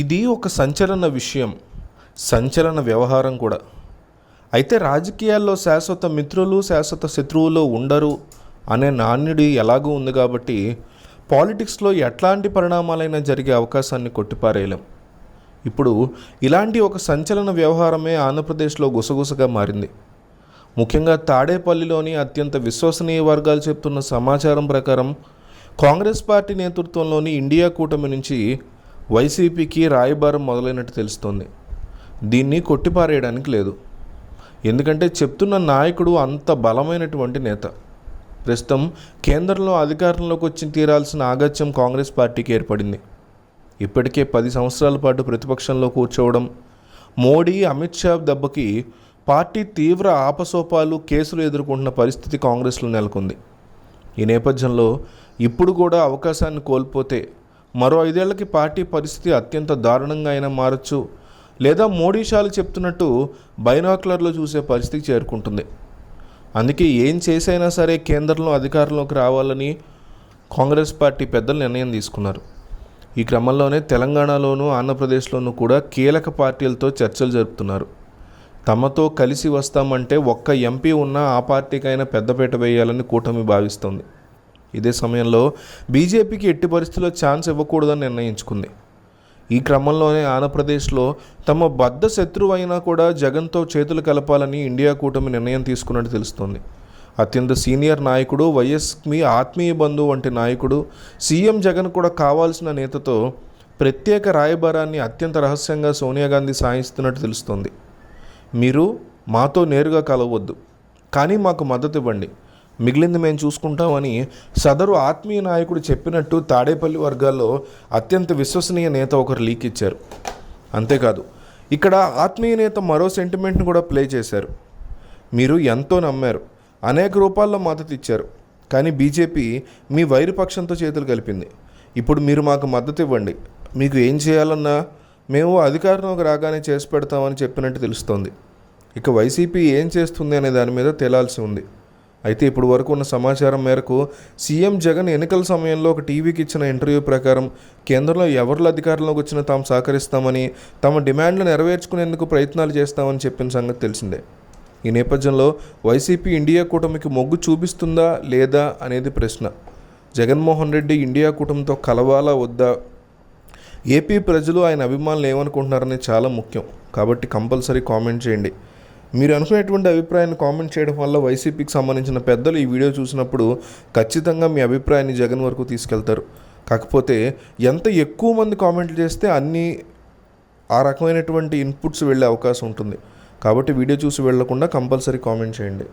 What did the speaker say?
ఇది ఒక సంచలన విషయం సంచలన వ్యవహారం కూడా. అయితే రాజకీయాల్లో శాశ్వత మిత్రులు శాశ్వత శత్రువులు ఉండరు అనే నాణ్యుడి ఎలాగూ ఉంది కాబట్టి పాలిటిక్స్లో ఎట్లాంటి పరిణామాలైనా జరిగే అవకాశాన్ని కొట్టిపారేయలేం. ఇప్పుడు ఇలాంటి ఒక సంచలన వ్యవహారమే ఆంధ్రప్రదేశ్లో గుసగుసగా మారింది. ముఖ్యంగా తాడేపల్లిలోని అత్యంత విశ్వసనీయ వర్గాలు చెప్తున్న సమాచారం ప్రకారం కాంగ్రెస్ పార్టీ నేతృత్వంలోని ఇండియా కూటమి నుంచి వైసీపీకి రాయబారం మొదలైనట్టు తెలుస్తోంది. దీన్ని కొట్టిపారేయడానికి లేదు. ఎందుకంటే చెప్తున్న నాయకుడు అంత బలమైనటువంటి నేత. ప్రస్తుతం కేంద్రంలో అధికారంలోకి వచ్చి తీరాల్సిన ఆగత్యం కాంగ్రెస్ పార్టీకి ఏర్పడింది. ఇప్పటికే పది సంవత్సరాల పాటు ప్రతిపక్షంలో కూర్చోవడం మోడీ అమిత్ షా దెబ్బకి పార్టీ తీవ్ర ఆపసోపాలు కేసులు ఎదుర్కొంటున్న పరిస్థితి కాంగ్రెస్లో నెలకొంది. ఈ నేపథ్యంలో ఇప్పుడు కూడా అవకాశాన్ని కోల్పోతే మరో ఐదేళ్ళకి పార్టీ పరిస్థితి అత్యంత దారుణంగా అయినా మారచ్చు. లేదా మోడీషాలు చెప్తున్నట్టు బైనాక్లర్లో చూసే పరిస్థితికి చేరుకుంటుంది. అందుకే ఏం చేసైనా సరే కేంద్రంలో అధికారంలోకి రావాలని కాంగ్రెస్ పార్టీ పెద్దలు నిర్ణయం తీసుకున్నారు. ఈ క్రమంలోనే తెలంగాణలోనూ ఆంధ్రప్రదేశ్లోనూ కూడా కీలక పార్టీలతో చర్చలు జరుపుతున్నారు. తమతో కలిసి వస్తామంటే ఒక్క ఎంపీ ఉన్నా ఆ పార్టీకైనా పెద్దపీట వేయాలని కూటమి భావిస్తోంది. ఇదే సమయంలో బీజేపీకి ఎట్టి పరిస్థితుల్లో ఛాన్స్ ఇవ్వకూడదని నిర్ణయించుకుంది. ఈ క్రమంలోనే ఆంధ్రప్రదేశ్లో తమ బద్ద శత్రువు అయినా కూడా జగన్తో చేతులు కలపాలని ఇండియా కూటమి నిర్ణయం తీసుకున్నట్టు తెలుస్తోంది. అత్యంత సీనియర్ నాయకుడు వైఎస్ మీ ఆత్మీయ బంధువు వంటి నాయకుడు సీఎం జగన్ కూడా కావాల్సిన నేతతో ప్రత్యేక రాయబారాన్ని అత్యంత రహస్యంగా సోనియా గాంధీ సాయిస్తున్నట్టు తెలుస్తోంది. మీరు మాతో నేరుగా కలవద్దు కానీ మాకు మద్దతు ఇవ్వండి. మిగిలింది మేము చూసుకుంటామని సదరు ఆత్మీయ నాయకుడు చెప్పినట్టు తాడేపల్లి వర్గాల్లో అత్యంత విశ్వసనీయ నేత ఒకరు లీక్ ఇచ్చారు. అంతేకాదు ఇక్కడ ఆత్మీయ నేత మరో సెంటిమెంట్ని కూడా ప్లే చేశారు. మీరు ఎంతో నమ్మారు అనేక రూపాల్లో మద్దతు ఇచ్చారు కానీ బీజేపీ మీ వైరుపక్షంతో చేతులు కలిపింది. ఇప్పుడు మీరు మాకు మద్దతు ఇవ్వండి. మీకు ఏం చేయాలన్నా మేము అధికారంలోకి రాగానే చేసి పెడతామని చెప్పినట్టు తెలుస్తోంది. ఇక వైసీపీ ఏం చేస్తుంది అనే దాని మీద తేలాల్సి ఉంది. అయితే ఇప్పుడు వరకు ఉన్న సమాచారం మేరకు సీఎం జగన్ ఎన్నికల సమయంలో ఒక టీవీకి ఇచ్చిన ఇంటర్వ్యూ ప్రకారం కేంద్రంలో ఎవరు అధికారంలోకి వచ్చినా తాము సహకరిస్తామని తమ డిమాండ్లు నెరవేర్చుకునేందుకు ప్రయత్నాలు చేస్తామని చెప్పిన సంగతి తెలిసిందే. ఈ నేపథ్యంలో వైసీపీ ఇండియా కూటమికి మొగ్గు చూపిస్తుందా లేదా అనేది ప్రశ్న. జగన్మోహన్ రెడ్డి ఇండియా కూటమితో కలవాలా వద్దా? ఏపీ ప్రజలు ఆయన అభిమానులు ఏమనుకుంటున్నారని చాలా ముఖ్యం. కాబట్టి కంపల్సరీ కామెంట్ చేయండి. మీరు అనుకునేటువంటి అభిప్రాయాన్ని కామెంట్ చేయడం వల్ల వైసీపీకి సంబంధించిన పెద్దలు ఈ వీడియో చూసినప్పుడు ఖచ్చితంగా మీ అభిప్రాయాన్ని జగన్ వరకు తీసుకెళ్తారు. కాకపోతే ఎంత ఎక్కువ మంది కామెంట్లు చేస్తే అన్ని ఆ రకమైనటువంటి ఇన్పుట్స్ వెళ్ళే అవకాశం ఉంటుంది. కాబట్టి వీడియో చూసి వెళ్ళకుండా కంపల్సరీ కామెంట్ చేయండి.